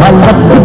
మల్లప్స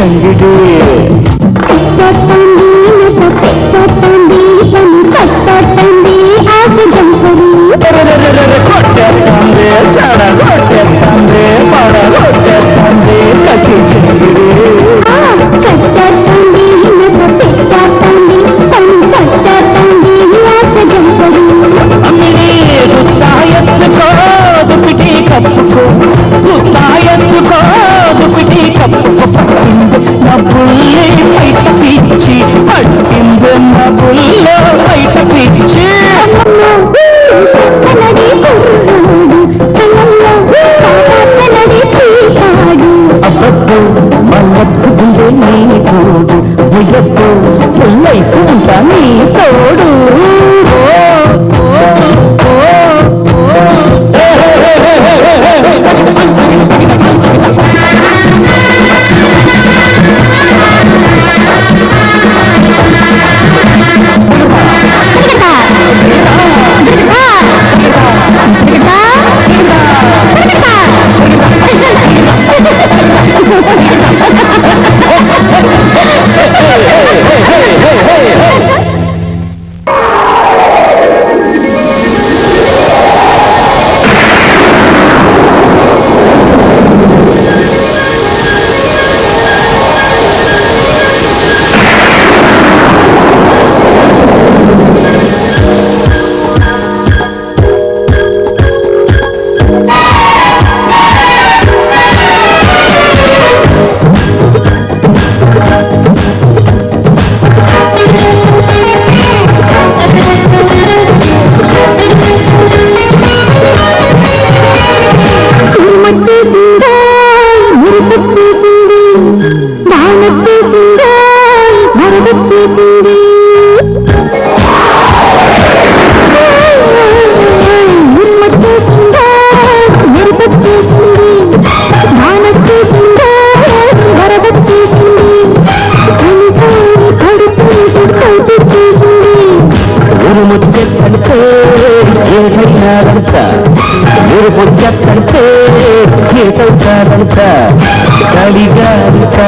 can you do it?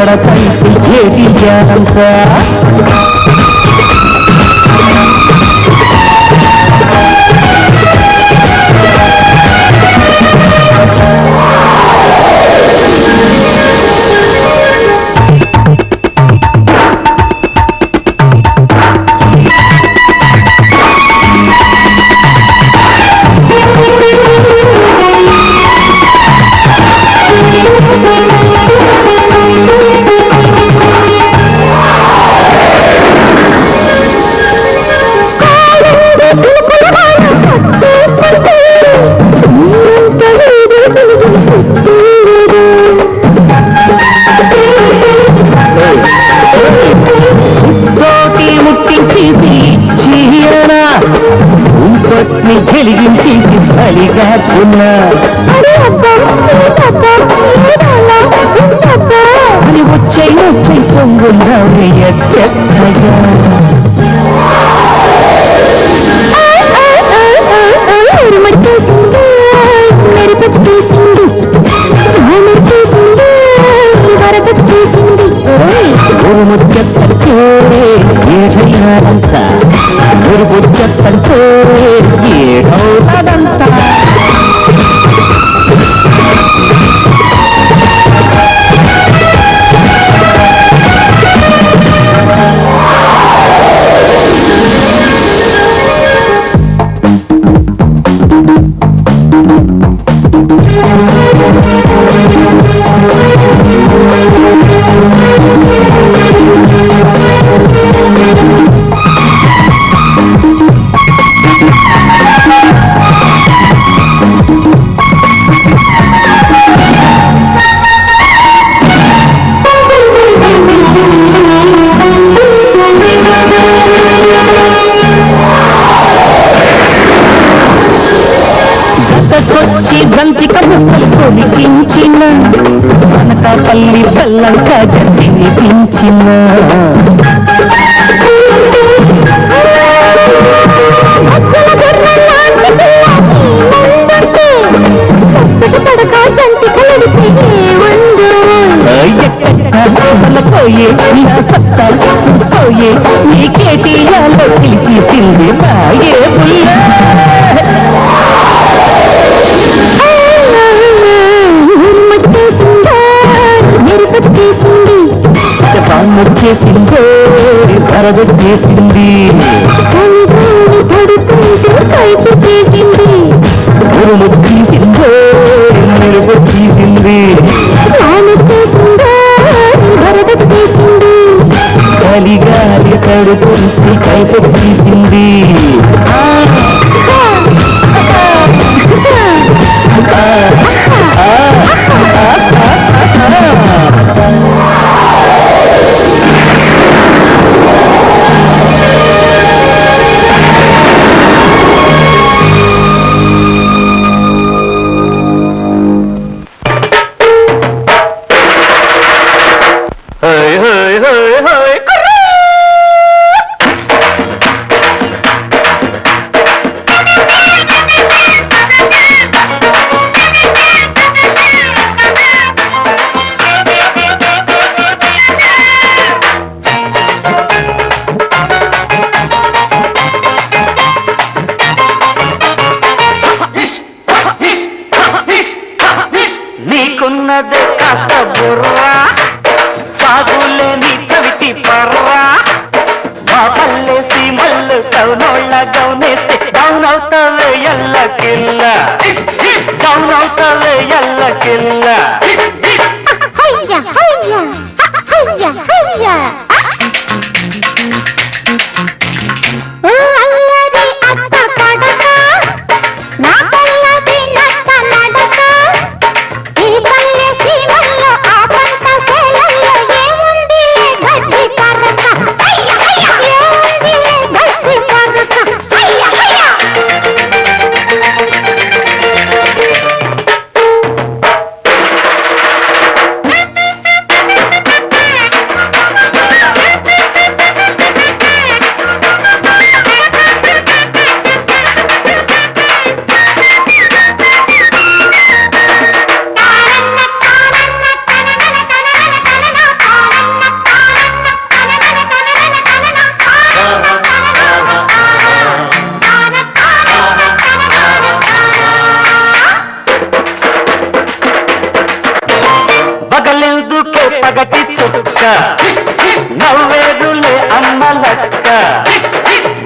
గోడపై ఏది అంతా என்ன உச்சை உச்சை தொங்கும் ரவிய ஒரு முச்சத்தே ஏழை ஆரம்பா ஒரு முச்சத்தே ஏழோ వచ్చి భ్రంతి కబుర్లు కొలికించిన కనకాపల్లి బల్లంకా ముడిచేసిందే పరదొచ్చేసింది ఉరుమొచ్చేసిందే మెరుగొచ్చేసింది కలిగాలి కడుపు కైపొచ్చేసింది la చూపుకే పగటి చుక్క. నవ్వేదులే అమ్మ లక్క.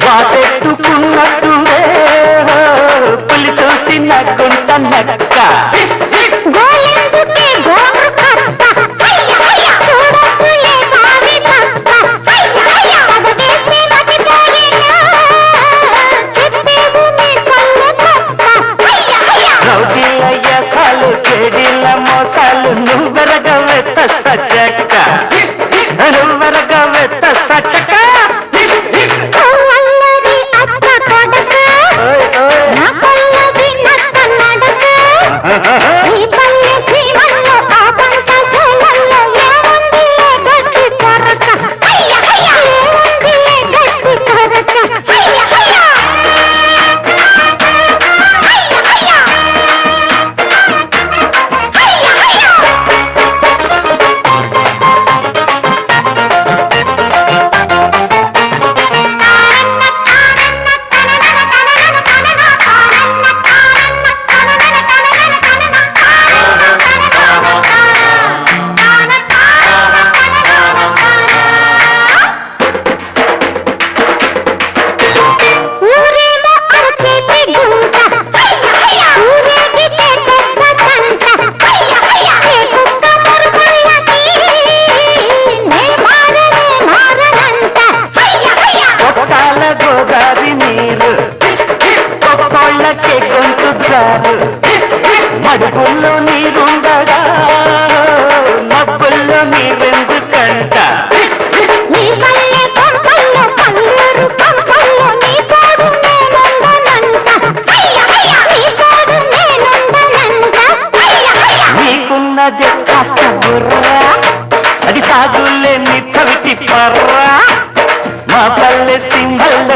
వాటెట్టుకున్నట్టు పులి చూసి కొంత నక్క.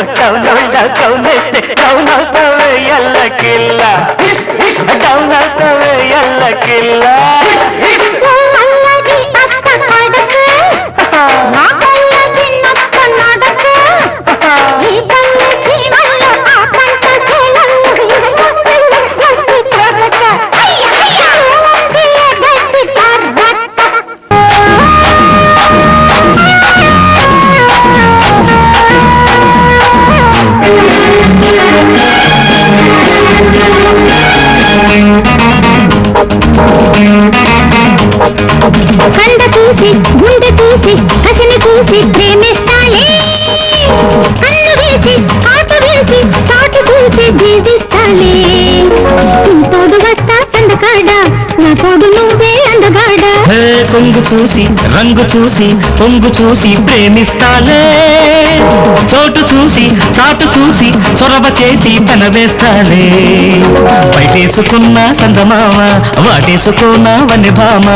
సింహల్లో టౌనోళ్ళ కౌనేస్తే టౌనవుతావే ఎల్లకిల్ల టౌనవుతావే ఎల్లకిల్ల కొంగు చూసి రంగు చూసి పొంగు చూసి ప్రేమిస్తాలే చోటు చూసి చాటు చూసి చొరవ చేసి పెనవేస్తాలే బయటేసుకున్న సందమామ వాటేసుకున్న వన్ని భామ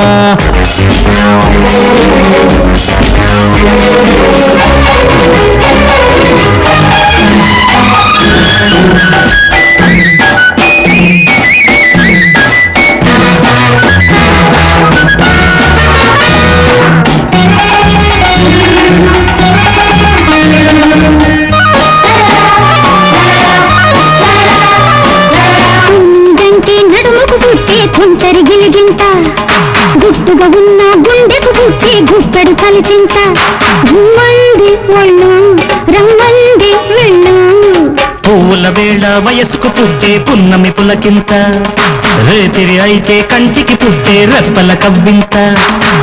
కుందంటి గిలిగింత గుట్టుగా ఉన్న గుండెకు పుట్టే గుప్పెడు కలిచింత గుమ్మంది ఒళ్ళు రమ్మంది వెళ్ళు. పువ్వుల వేళ వయసుకు పుట్టే పున్నమి పులకింత. రేతిరి అయితే కంటికి పుట్టే రెప్పల కవ్వింత.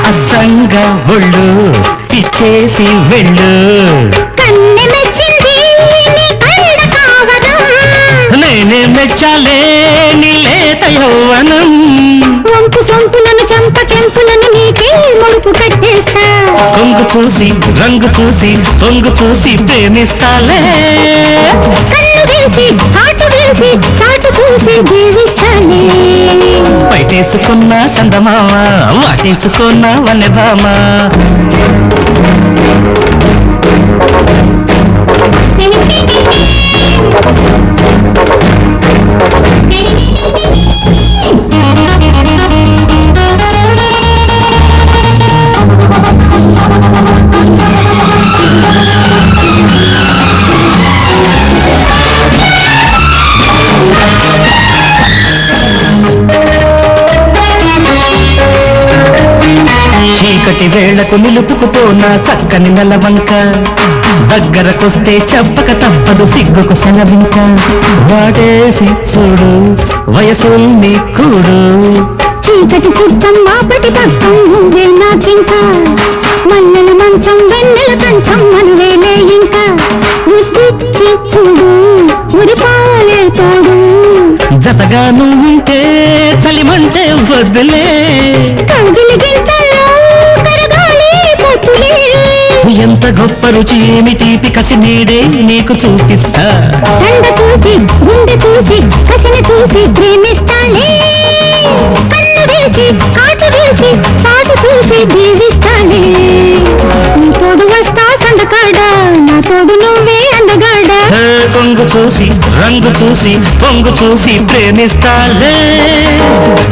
అచ్చంగా ఒళ్ళు ఇచ్చేసి వెళ్ళు. నేనే మెచ్చాలే నీ లేత యౌవనం. సొంపులను చంప కెంపులను నీకే ముడుపు కట్టేస్తా. కొంగు చూసి రంగు చూసి పొంగు చూసి ప్రేమిస్తాలే. కన్ను వేసి కాటు వేసి చాటు చూసి జీవిస్తానే. బయటేసుకున్న సందమామ వాటేసుకున్న వన్నెభామ చీకటి వేళకు నిలుపుకుపోనా చక్కని నెలవంక. దగ్గరకొస్తే చెప్పక తప్పదు సిగ్గుకు సెలవింక వాడేసి చూడు వయసుల్ని కూడు. చీకటి చుట్టం మాపటి పట్టం నువ్వే నాకింకా మల్లెల మంచం వెన్నెల కంచం మనవేలే ఇంకా. చూడు ఉరిపాలే తోడు. జతగా నువ్వుంటే చలిమంటే వద్దులే. ఎంత గొప్ప రుచి ఏమిటి తీపి కసి నీడే నీకు చూపిస్తా. దండ చూసి గుండె చూసి కసిని చూసి ప్రేమిస్తాలే. కన్ను వేసి కాటు వేసి చాటు చూసి దీవిస్తాలే నీ తోడు వస్తా సందకాడ నా తోడు రంగు చూసి రంగు చూసి పొంగు చూసి ప్రేమిస్తాలే.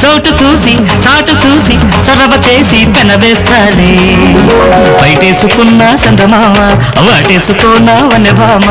చోటు చూసి చాటు చూసి చొరవ చేసి పెనవేస్తాలే. బయటేసుకున్న సందమామ వాటేసుకున్న వనభామ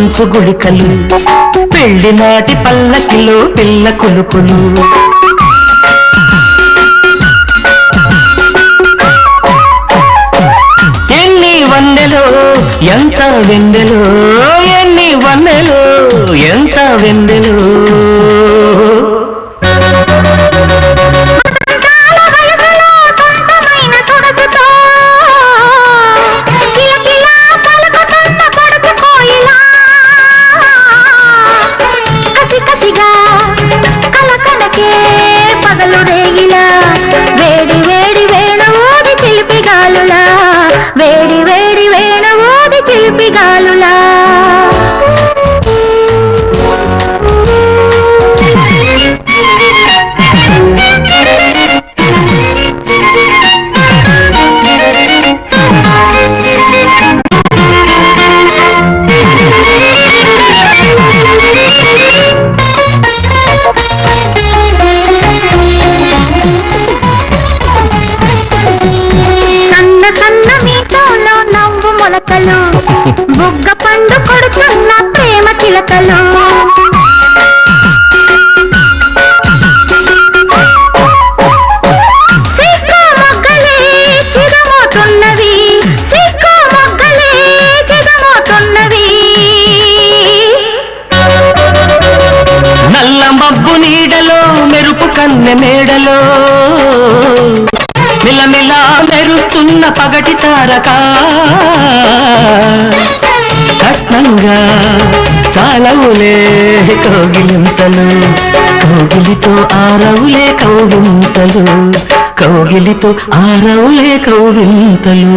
మంచు గుళికలు పెళ్ళి నాటి పల్లకిలో పిల్ల కొలుకులు ఎన్ని వన్నెలో ఎంత వెన్నెలో ఎన్ని వన్నెలో ఎంత వెన్నెలో కన్నె మిలమిలా మెరుస్తున్న పగటి తారక. కట్నంగా చాలవులే కౌగిలింతలు. కౌగిలితో ఆరవులే కౌగింతలు. కౌగిలితో ఆరవులే కౌగింతలు.